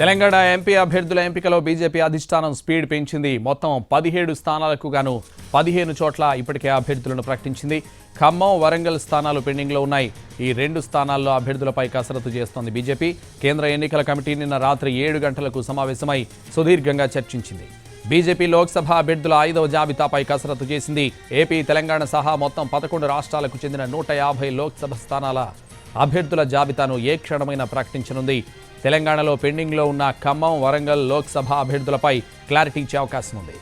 Telangana MP అభ్యర్థుల ఎంపికలో BJP అధిష్టానం స్పీడ్ పెంచింది. మొత్తం పదిహేడు స్థానాలకు గాను పదిహేను చోట్ల ఇప్పటికే అభ్యర్థులను ప్రకటించింది. ఖమ్మం వరంగల్ స్థానాలు పెండింగ్లో ఉన్నాయి. ఈ రెండు స్థానాల్లో అభ్యర్థులపై కసరత్తు చేస్తోంది బీజేపీ. కేంద్ర ఎన్నికల కమిటీ నిన్న రాత్రి ఏడు గంటలకు సమావేశమై సుదీర్ఘంగా చర్చించింది. బీజేపీ లోక్సభ అభ్యర్థుల ఐదవ జాబితాపై కసరత్తు చేసింది. ఏపీ తెలంగాణ సహా మొత్తం పదకొండు రాష్ట్రాలకు చెందిన నూట యాభై లోక్సభ స్థానాల అభ్యర్థుల జాబితాను ఏ క్షణమైనా ప్రకటించనుంది. తెలంగాణలో పెండింగ్లో ఉన్న ఖమ్మం వరంగల్ లోక్సభ అభ్యర్థులపై క్లారిటీ ఇచ్చే అవకాశం ఉంది.